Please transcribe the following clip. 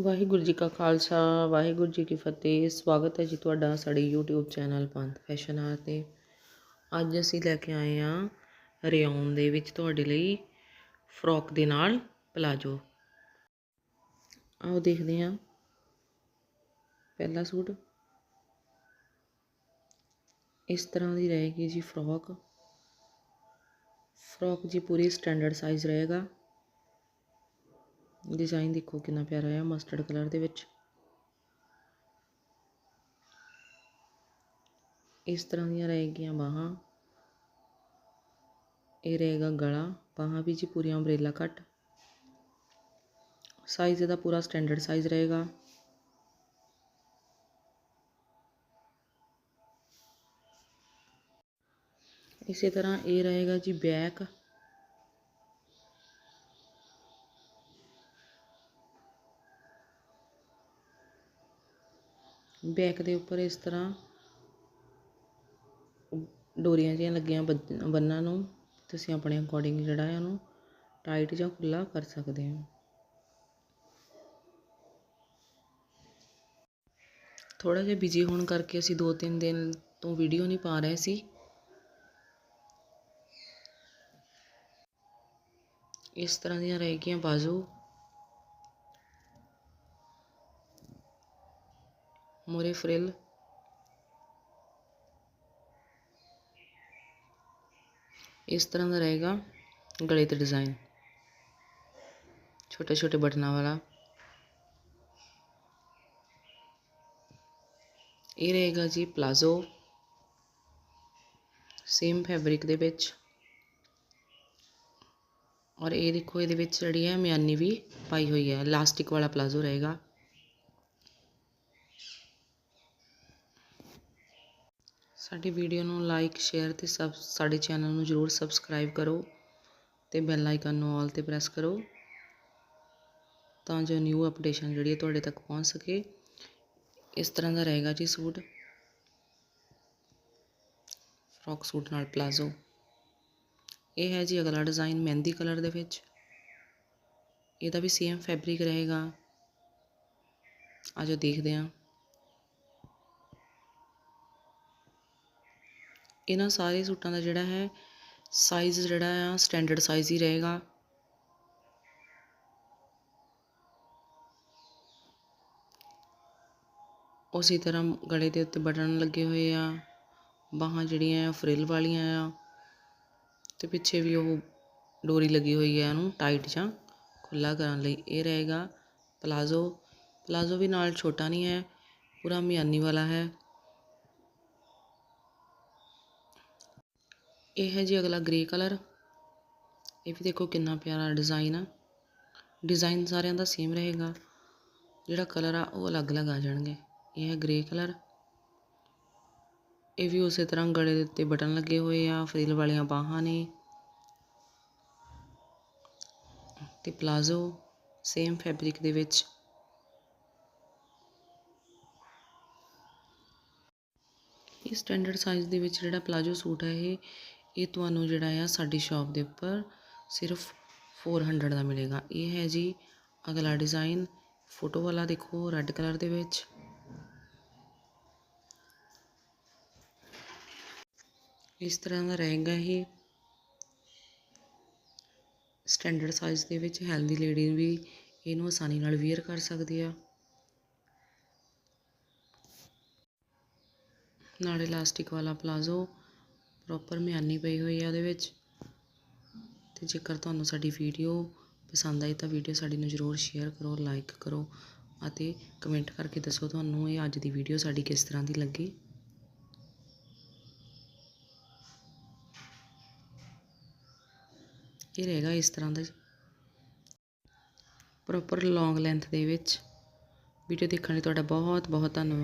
ਵਾਹਿਗੁਰੂ ਜੀ ਕਾ ਖਾਲਸਾ, ਵਾਹਿਗੁਰੂ ਜੀ ਕੀ ਫਤਿਹ। ਸਵਾਗਤ ਹੈ ਜੀ ਤੁਹਾਡਾ ਸਾਡੇ YouTube ਚੈਨਲ ਪੰਥ ਫੈਸ਼ਨ ਆਰ ਤੇ। ਅੱਜ ਅਸੀਂ ਲੈ ਕੇ ਆਏ ਹਾਂ ਰਿਓਨ ਦੇ ਵਿੱਚ ਤੁਹਾਡੇ ਲਈ ਫਰੋਕ ਦੇ ਨਾਲ ਪਲਾਜੋ। ਆਓ ਦੇਖਦੇ ਹਾਂ। ਪਹਿਲਾ ਸੂਟ। ਇਸ ਤਰ੍ਹਾਂ ਦੀ ਰਹੇਗੀ ਜੀ ਫਰੋਕ। ਫਰੋਕ ਜੀ ਪੂਰੀ ਸਟੈਂਡਰਡ ਸਾਈਜ਼ ਰਹੇਗਾ। ਡਿਜ਼ਾਈਨ ਦੇਖੋ ਕਿੰਨਾ ਪਿਆਰਾ ਹੈ ਮਸਟਰਡ ਕਲਰ ਦੇ ਵਿੱਚ। ਇਸ ਤਰ੍ਹਾਂ ਦੀਆਂ ਰਹੇਗੀਆਂ ਬਾਹਾਂ। ਇਹ ਰਹੇਗਾ ਗਲਾ, ਬਾਹਾਂ ਵੀ ਜੀ ਪੂਰੀਆਂ ਅੰਬ੍ਰੇਲਾ ਕੱਟ ਸਾਈਜ਼ ਇਹਦਾ ਪੂਰਾ ਸਟੈਂਡਰਡ ਸਾਈਜ਼ ਰਹੇਗਾ। ਇਸੇ ਤਰ੍ਹਾਂ ਇਹ ਰਹੇਗਾ ਜੀ ਬੈਕ ਬੈਕ ਦੇ ਉੱਪਰ ਇਸ ਤਰ੍ਹਾਂ ਡੋਰੀਆਂ ਜਿਹੀਆਂ ਲੱਗੀਆਂ ਬੰਨਾਂ ਨੂੰ। ਤੁਸੀਂ ਆਪਣੇ ਅਕੋਰਡਿੰਗ ਜਿਹੜਾ ਹੈ ਉਹਨੂੰ ਟਾਈਟ ਜਾਂ ਖੁੱਲਾ ਕਰ ਸਕਦੇ ਹੋ। ਥੋੜਾ ਜਿਹਾ ਬਿਜ਼ੀ ਹੋਣ ਕਰਕੇ ਅਸੀਂ 2-3 ਦਿਨ ਤੋਂ ਵੀਡੀਓ ਨਹੀਂ ਪਾ ਰਹੇ ਸੀ। ਇਸ ਤਰ੍ਹਾਂ ਦੀਆਂ ਰਹੇਗੀਆਂ ਬਾਜ਼ੂ। ਮੋਰੇ ਫਰਿਲ ਇਸ ਤਰ੍ਹਾਂ ਦਾ ਰਹੇਗਾ ਗਲੇ ਤੇ ਡਿਜ਼ਾਈਨ ਛੋਟੇ ਛੋਟੇ ਬਟਨਾਂ ਵਾਲਾ ਇਹ ਰਹੇਗਾ ਜੀ ਪਲਾਜ਼ੋ ਸੇਮ ਫੈਬਰਿਕ ਦੇ ਵਿੱਚ ਔਰ ਇਹ ਦੇਖੋ ਇਹਦੇ ਵਿੱਚ ਜਿਹੜੀ ਹੈ ਮਿਆਨੀ ਵੀ ਪਾਈ ਹੋਈ ਹੈ ਇਲਾਸਟਿਕ ਵਾਲਾ ਪਲਾਜ਼ੋ ਰਹੇਗਾ ਸਾਡੀ ਵੀਡੀਓ ਨੂੰ ਲਾਈਕ ਸ਼ੇਅਰ ਤੇ ਸਬ, ਸਾਡੇ ਚੈਨਲ ਨੂੰ ਜਰੂਰ ਸਬਸਕ੍ਰਾਈਬ ਕਰੋ ਤੇ ਬੈਲ ਆਈਕਨ ਨੂੰ ਆਲ ਤੇ ਪ੍ਰੈਸ ਕਰੋ ਤਾਂ ਜੋ ਨਿਊ ਅਪਡੇਸ਼ਨ ਜਿਹੜੀ ਹੈ ਤੁਹਾਡੇ ਤੱਕ ਪਹੁੰਚ ਸਕੇ। ਇਸ ਤਰ੍ਹਾਂ ਦਾ ਰਹੇਗਾ ਜੀ ਸੂਟ। ਫਰੋਕ ਸੂਟ ਨਾਲ ਪਲਾਜ਼ੋ ਇਹ ਹੈ ਜੀ ਅਗਲਾ ਡਿਜ਼ਾਈਨ ਮਹਿੰਦੀ ਕਲਰ ਦੇ ਵਿੱਚ। ਇਹਦਾ ਵੀ ਸੇਮ ਫੈਬਰਿਕ ਰਹੇਗਾ। ਆਜੋ ਦੇਖਦੇ ਹਾਂ। ਇਹਨਾਂ ਸਾਰੇ ਸੂਟਾਂ ਦਾ ਜਿਹੜਾ ਹੈ ਸਾਈਜ਼ ਜਿਹੜਾ ਆ ਸਟੈਂਡਰਡ ਸਾਈਜ਼ ਹੀ ਰਹੇਗਾ। ਉਸੇ ਤਰ੍ਹਾਂ ਗਲੇ ਦੇ ਉੱਤੇ ਬਟਨ ਲੱਗੇ ਹੋਏ ਆ, ਬਾਹਾਂ ਜਿਹੜੀਆਂ ਆ, ਫਰਿਲ ਵਾਲੀਆਂ ਆ ਤੇ ਪਿੱਛੇ ਵੀ ਉਹ ਡੋਰੀ ਲੱਗੀ ਹੋਈ ਹੈ ਇਹਨੂੰ ਟਾਈਟ ਜਾਂ ਖੁੱਲਾ ਕਰਨ ਲਈ। ਇਹ ਰਹੇਗਾ ਪਲਾਜ਼ੋ। ਪਲਾਜ਼ੋ ਵੀ ਨਾਲ ਛੋਟਾ ਨਹੀਂ ਹੈ, ਪੂਰਾ ਮਿਆਨੀ ਵਾਲਾ ਹੈ। ਇਹ ਹੈ ਜੀ ਅਗਲਾ ਗ੍ਰੇ ਕਲਰ ਇਹ ਵੀ ਦੇਖੋ ਕਿੰਨਾ ਪਿਆਰਾ ਡਿਜ਼ਾਈਨ ਆ। ਡਿਜ਼ਾਈਨ ਸਾਰਿਆਂ ਦਾ ਸੇਮ ਰਹੇਗਾ। ਜਿਹੜਾ ਕਲਰ ਆ, ਉਹ ਅਲੱਗ-ਅਲੱਗ ਆ ਜਾਣਗੇ। ਇਹ ਹੈ ਗ੍ਰੇ ਕਲਰ ਇਹ ਵੀ ਉਸੇ ਤਰ੍ਹਾਂ ਗਲੇ ਦੇ ਉੱਤੇ ਬਟਨ ਲੱਗੇ ਹੋਏ ਆ, ਫਰਿਲ ਵਾਲੀਆਂ ਬਾਹਾਂ ਨੇ। ਤੇ ਪਲਾਜ਼ੋ ਸੇਮ ਫੈਬਰਿਕ ਦੇ ਵਿੱਚ। ਇਹ ਸਟੈਂਡਰਡ ਸਾਈਜ਼ ਦੇ ਵਿੱਚ ਜਿਹੜਾ ਪਲਾਜ਼ੋ ਸੂਟ ਹੈ ਇਹ ਇਹ ਤੁਹਾਨੂੰ ਜਿਹੜਾ ਆ ਸਾਡੀ ਸ਼ਾਪ ਦੇ ਉੱਪਰ ਸਿਰਫ 400 ਦਾ ਮਿਲੇਗਾ। ਇਹ ਹੈ ਜੀ ਅਗਲਾ ਡਿਜ਼ਾਈਨ ਫੋਟੋ ਵਾਲਾ ਦੇਖੋ ਰੈੱਡ ਕਲਰ ਦੇ ਵਿੱਚ। ਇਸ ਤਰ੍ਹਾਂ ਦਾ ਰਹੇਗਾ ਇਹ। ਸਟੈਂਡਰਡ ਸਾਈਜ਼ ਦੇ ਵਿੱਚ ਹੈਲਦੀ ਲੇਡੀ ਵੀ ਇਹਨੂੰ ਆਸਾਨੀ ਨਾਲ ਵੇਅਰ ਕਰ ਸਕਦੀ ਆ। ਨਾਲ ਇਲਾਸਟਿਕ ਵਾਲਾ ਪਲਾਜ਼ੋ ਪ੍ਰੋਪਰ ਮਿਆਨੀ ਪਈ ਹੋਈ ਆ ਉਹਦੇ ਵਿੱਚ। ਤੇ ਜੇਕਰ ਤੁਹਾਨੂੰ ਸਾਡੀ ਵੀਡੀਓ ਪਸੰਦ ਆਈ ਤਾਂ ਵੀਡੀਓ ਸਾਡੀ ਨੂੰ ਜ਼ਰੂਰ ਸ਼ੇਅਰ ਕਰੋ ਲਾਈਕ ਕਰੋ ਅਤੇ ਕਮੈਂਟ ਕਰਕੇ ਦੱਸੋ ਤੁਹਾਨੂੰ ਇਹ ਅੱਜ ਦੀ ਵੀਡੀਓ ਸਾਡੀ ਕਿਸ ਤਰ੍ਹਾਂ ਦੀ ਲੱਗੀ। ਇਹ ਰਹੇਗਾ ਇਸ ਤਰ੍ਹਾਂ ਦਾ ਪ੍ਰੋਪਰ ਲੌਂਗ ਲੈਂਥ ਦੇ ਵਿੱਚ। ਵੀਡੀਓ ਦੇਖਣ ਲਈ ਤੁਹਾਡਾ ਬਹੁਤ ਬਹੁਤ ਧੰਨਵਾਦ।